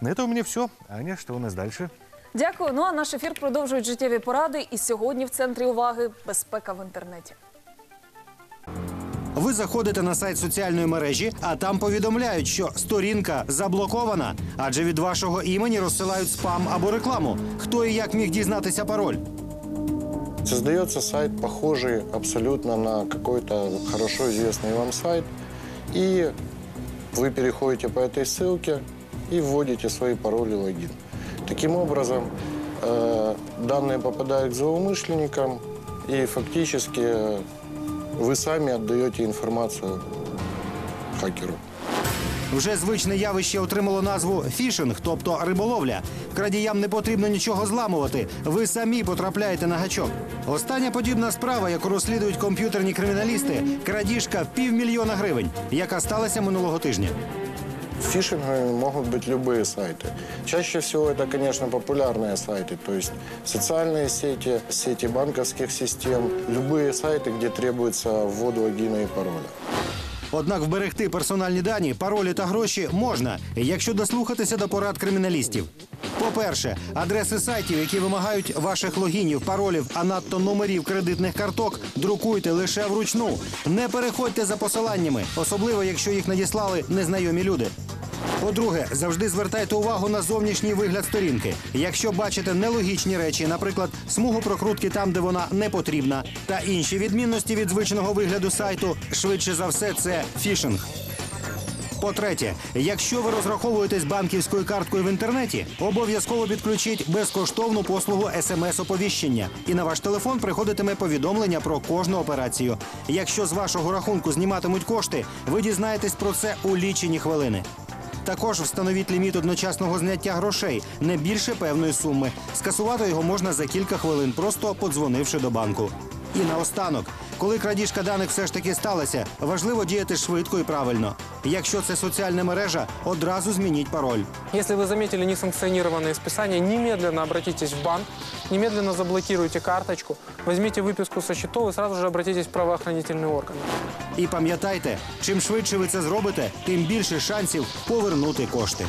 На это у меня все. Аня, что у нас дальше? Дякую. Ну а наш ефір продовжують життєві поради. І сьогодні в центрі уваги безпека в інтернеті. Ви заходите на сайт соціальної мережі, а там повідомляють, що сторінка заблокована, адже від вашого імені розсилають спам або рекламу. Хто і як міг дізнатися пароль? Создается сайт, похожий абсолютно на какой-то хорошо известный вам сайт, и вы переходите по этой ссылке и вводите свои пароли логин. Таким образом, э, данные попадают к злоумышленникам, и фактически э, вы сами отдаете информацию хакеру. Вже звичне явище отримало назву фішинг, тобто риболовля. Крадіям не потрібно нічого зламувати. Ви самі потрапляєте на гачок. Остання подібна справа, яку розслідують комп'ютерні криміналісти, крадіжка в півмільйона гривень, яка сталася минулого тижня. Фишингами могут быть любые сайты. Чаще всего это, конечно, популярные сайты, то есть социальные сети, сети банковских систем, любые сайты, где требуется ввод логина и пароля. Однак вберегти персональні дані, паролі та гроші можна, якщо дослухатися до порад криміналістів. По-перше, адреси сайтів, які вимагають ваших логінів, паролів, а надто номерів кредитних карток, друкуйте лише вручну. Не переходьте за посиланнями, особливо якщо їх надіслали незнайомі люди. По-друге, завжди звертайте увагу на зовнішній вигляд сторінки. Якщо бачите нелогічні речі, наприклад, смугу прокрутки там, де вона не потрібна, та інші відмінності від звичного вигляду сайту, швидше за все, це фішинг. По-третє, якщо ви розраховуєтесь банківською карткою в інтернеті, обов'язково підключіть безкоштовну послугу смс-оповіщення, і на ваш телефон приходитиме повідомлення про кожну операцію. Якщо з вашого рахунку зніматимуть кошти, ви дізнаєтесь про це у лічені хвилини. Також встановіть ліміт одночасного зняття грошей не більше певної суми. Скасувати його можна за кілька хвилин, просто подзвонивши до банку. І наостанок, коли крадіжка даних все ж таки сталася, важливо діяти швидко і правильно. Якщо це соціальна мережа, одразу змініть пароль. Если вы заметили несанкционированное списание, немедленно обратитесь в банк, немедленно заблокируйте карточку, возьмите выписку со счетов и сразу же обратитесь в правоохранительные органы. І пам'ятайте, чим швидше ви це зробите, тим більше шансів повернути кошти.